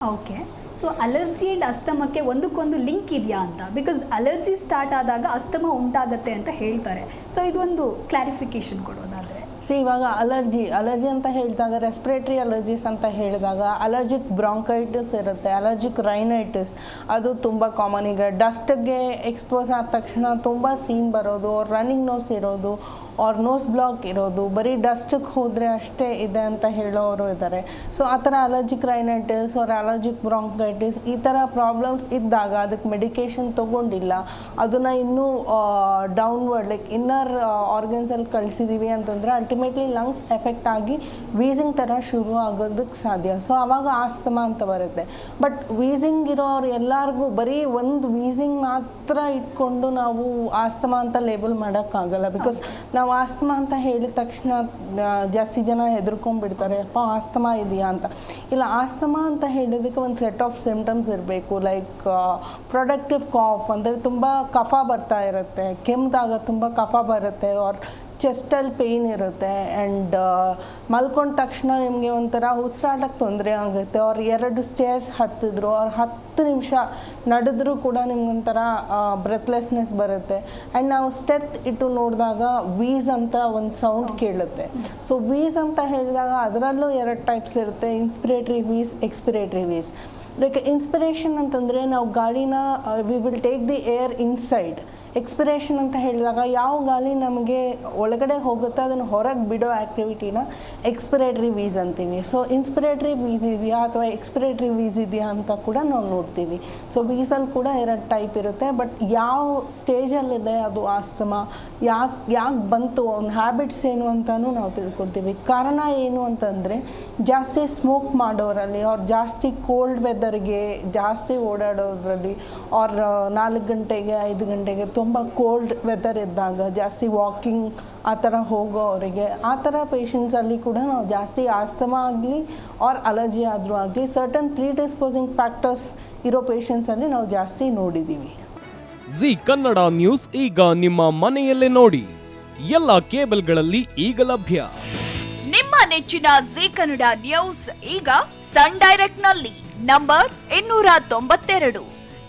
Okay so allergy and ಅಸ್ತಮಕ್ಕೆ ಒಂದಕ್ಕೊಂದು link ಇದೆಯಾ ಅಂತ? ಬಿಕಾಸ್ ಅಲರ್ಜಿ ಸ್ಟಾರ್ಟ್ ಆದಾಗ ಅಸ್ತಮ ಉಂಟಾಗುತ್ತೆ ಅಂತ ಹೇಳ್ತಾರೆ. ಸೊ ಇದೊಂದು ಕ್ಲಾರಿಫಿಕೇಶನ್ ಕೊಡೋದಾದರೆ. ಸೊ ಇವಾಗ ಅಲರ್ಜಿ ಅಲರ್ಜಿ ಅಂತ ಹೇಳಿದಾಗ ರೆಸ್ಪಿರೇಟರಿ ಅಲರ್ಜೀಸ್ ಅಂತ ಹೇಳಿದಾಗ ಅಲರ್ಜಿಕ್ ಬ್ರಾಂಕೈಟಿಸ್ ಇರುತ್ತೆ ಅಲರ್ಜಿಕ್ ರೈನೈಟಿಸ್ ಅದು ತುಂಬ ಕಾಮನ್ ಈಗ ಡಸ್ಟ್ಗೆ ಎಕ್ಸ್ಪೋಸ್ ಆದ ತಕ್ಷಣ ತುಂಬ ಸೀನ್ ಬರೋದು ರನ್ನಿಂಗ್ ನೋಸ್ ಇರೋದು ಆರ್ ನೋಸ್ ಬ್ಲಾಕ್ ಇರೋದು, ಬರೀ ಡಸ್ಟಿಗೆ ಹೋದರೆ ಅಷ್ಟೇ ಇದೆ ಅಂತ ಹೇಳೋರು ಇದ್ದಾರೆ ಸೊ ಆ ಥರ allergic rhinitis or allergic bronchitis ಈ ಥರ ಪ್ರಾಬ್ಲಮ್ಸ್ ಇದ್ದಾಗ ಅದಕ್ಕೆ ಮೆಡಿಕೇಶನ್ ತೊಗೊಂಡಿಲ್ಲ. ಅದನ್ನು ಇನ್ನೂ ಡೌನ್ವರ್ಡ್ ಲೈಕ್ ಇನ್ನರ್ ಆರ್ಗನ್ಸಲ್ಲಿ ಕಳಿಸಿದ್ದೀವಿ ಅಂತಂದರೆ ಅಲ್ಟಿಮೇಟ್ಲಿ ಲಂಗ್ಸ್ ಎಫೆಕ್ಟ್ ಆಗಿ ವೀಸಿಂಗ್ ಥರ ಶುರು ಆಗೋದಕ್ಕೆ ಸಾಧ್ಯ. ಸೊ ಆವಾಗ ಆಸ್ತಮ ಅಂತ ಬರುತ್ತೆ. ಬಟ್ ವೀಸಿಂಗ್ ಇರೋರು ಎಲ್ಲರಿಗೂ ಬರೀ ಒಂದು ವೀಸಿಂಗ್ ಮಾತ್ರ ಇಟ್ಕೊಂಡು ನಾವು ಆಸ್ತಮ ಅಂತ ಲೇಬಲ್ ಮಾಡೋಕ್ಕಾಗಲ್ಲ. ಬಿಕಾಸ್ ನಾವು ಆಸ್ತಮಾ ಅಂತ ಹೇಳಿದ ತಕ್ಷಣ ಜಾಸ್ತಿ ಜನ ಹೆದರ್ಕೊಂಡ್ಬಿಡ್ತಾರೆ, ಅಪ್ಪ, ಆಸ್ತಮಾ ಇದೆಯಾ? ಅಂತ. ಇಲ್ಲ, ಆಸ್ತಮಾ ಅಂತ ಹೇಳೋದಕ್ಕೆ ಒಂದು ಸೆಟ್ ಆಫ್ ಸಿಮ್ಟಮ್ಸ್ ಇರಬೇಕು. ಲೈಕ್ ಪ್ರೊಡಕ್ಟಿವ್ ಕಾಫ್ ಅಂದರೆ ತುಂಬ ಕಫ ಬರ್ತಾ ಇರುತ್ತೆ ಕೆಮ್ಮಿದಾಗ ತುಂಬ ಕಫ ಬರುತ್ತೆ ಆರ್ ಚೆಸ್ಟಲ್ಲಿ ಪೇಯ್ನ್ ಇರುತ್ತೆ ಆ್ಯಂಡ್ ಮಲ್ಕೊಂಡ ತಕ್ಷಣ ನಿಮಗೆ ಒಂಥರ ಉಸಿರಾಡಕ್ಕೆ ತೊಂದರೆ ಆಗುತ್ತೆ. ಅವ್ರು ಎರಡು ಸ್ಟೇರ್ಸ್ ಹತ್ತಿದ್ರು ಅವ್ರು ಹತ್ತು ನಿಮಿಷ ನಡೆದ್ರೂ ಕೂಡ ನಿಮ್ಗೊಂಥರ ಬ್ರೆತ್ಲೆಸ್ನೆಸ್ ಬರುತ್ತೆ. ಆ್ಯಂಡ್ ನಾವು ಸ್ಟೆತ್ ಇಟ್ಟು ನೋಡಿದಾಗ ವೀಸ್ ಅಂತ ಒಂದು ಸೌಂಡ್ ಕೇಳುತ್ತೆ. ಸೊ ವೀಸ್ ಅಂತ ಹೇಳಿದಾಗ ಅದರಲ್ಲೂ ಎರಡು ಟೈಪ್ಸ್ ಇರುತ್ತೆ. ಇನ್ಸ್ಪಿರೇಟ್ರಿ ವೀಸ್ ಎಕ್ಸ್ಪಿರೇಟ್ರಿ ವೀಸ್ ಲೈಕ್ ಇನ್ಸ್ಪಿರೇಷನ್ ಅಂತಂದರೆ ನಾವು ಗಾಡಿನ we will take the air inside expiration ಅಂತ ಹೇಳಿದಾಗ ಯಾವ ಗಾಳಿ ನಮಗೆ ಒಳಗಡೆ ಹೋಗುತ್ತೆ, ಅದನ್ನು ಹೊರಗೆ ಬಿಡೋ ಆ್ಯಕ್ಟಿವಿಟಿನ ಎಕ್ಸ್ಪಿರೇಟ್ರಿ ವೀಸ್ ಅಂತೀವಿ. ಸೊ ಇನ್ಸ್ಪಿರೇಟ್ರಿ ವೀಸ್ ಇದೆಯಾ ಅಥವಾ ಎಕ್ಸ್ಪಿರೇಟ್ರಿ ವೀಸ್ ಇದೆಯಾ ಅಂತ ಕೂಡ ನಾವು ನೋಡ್ತೀವಿ. ಸೊ ವೀಸಲ್ಲಿ ಕೂಡ ಎರಡು ಟೈಪ್ ಇರುತ್ತೆ ಬಟ್ ಯಾವ ಸ್ಟೇಜಲ್ಲಿದೆ ಅದು ಆಸ್ತಮ? ಯಾಕೆ ಯಾಕೆ ಬಂತು? ಅವ್ನ ಹ್ಯಾಬಿಟ್ಸ್ ಏನು ಅಂತಲೂ ನಾವು ತಿಳ್ಕೊತೀವಿ. ಕಾರಣ ಏನು ಅಂತಂದರೆ, ಜಾಸ್ತಿ ಸ್ಮೋಕ್ ಮಾಡೋರಲ್ಲಿ ಅವ್ರು ಜಾಸ್ತಿ ಕೋಲ್ಡ್ ವೆದರ್ಗೆ ಜಾಸ್ತಿ ಓಡಾಡೋದ್ರಲ್ಲಿ ಅವ್ರ ನಾಲ್ಕು ಗಂಟೆಗೆ, ಐದು ಗಂಟೆಗೆ ತುಂಬ ಕೋಲ್ಡ್ ವೆದರ್ ಇದ್ದಾಗ ಜಾಸ್ತಿ ವಾಕಿಂಗ್ ಆ ಥರ ಹೋಗೋವರಿಗೆ ಆ ಥರ ಪೇಷಂಟ್ಸಲ್ಲಿ ಕೂಡ ನಾವು ಜಾಸ್ತಿ ಆಸ್ತಮ ಆಗಲಿ ಆರ್ ಅಲರ್ಜಿ ಆದರೂ ಆಗಲಿ ಸರ್ಟನ್ ಪ್ರೀಡಿಸ್ಪೋಸಿಂಗ್ ಫ್ಯಾಕ್ಟರ್ಸ್ ಇರೋ ಪೇಷಂಟ್ಸಲ್ಲಿ ನಾವು ಜಾಸ್ತಿ ನೋಡಿದ್ದೀವಿ ಜಿ ಕನ್ನಡ ನ್ಯೂಸ್ ಈಗ ನಿಮ್ಮ ಮನೆಯಲ್ಲೇ ನೋಡಿ. ಎಲ್ಲ ಕೇಬಲ್ಗಳಲ್ಲಿ ಈಗ ಲಭ್ಯ. ನಿಮ್ಮ ನೆಚ್ಚಿನ ಜಿ ಕನ್ನಡ ನ್ಯೂಸ್ ಈಗ ಸನ್ ಡೈರೆಕ್ಟ್ನಲ್ಲಿ ನಂಬರ್ ಇನ್ನೂರ ತೊಂಬತ್ತೆರಡು.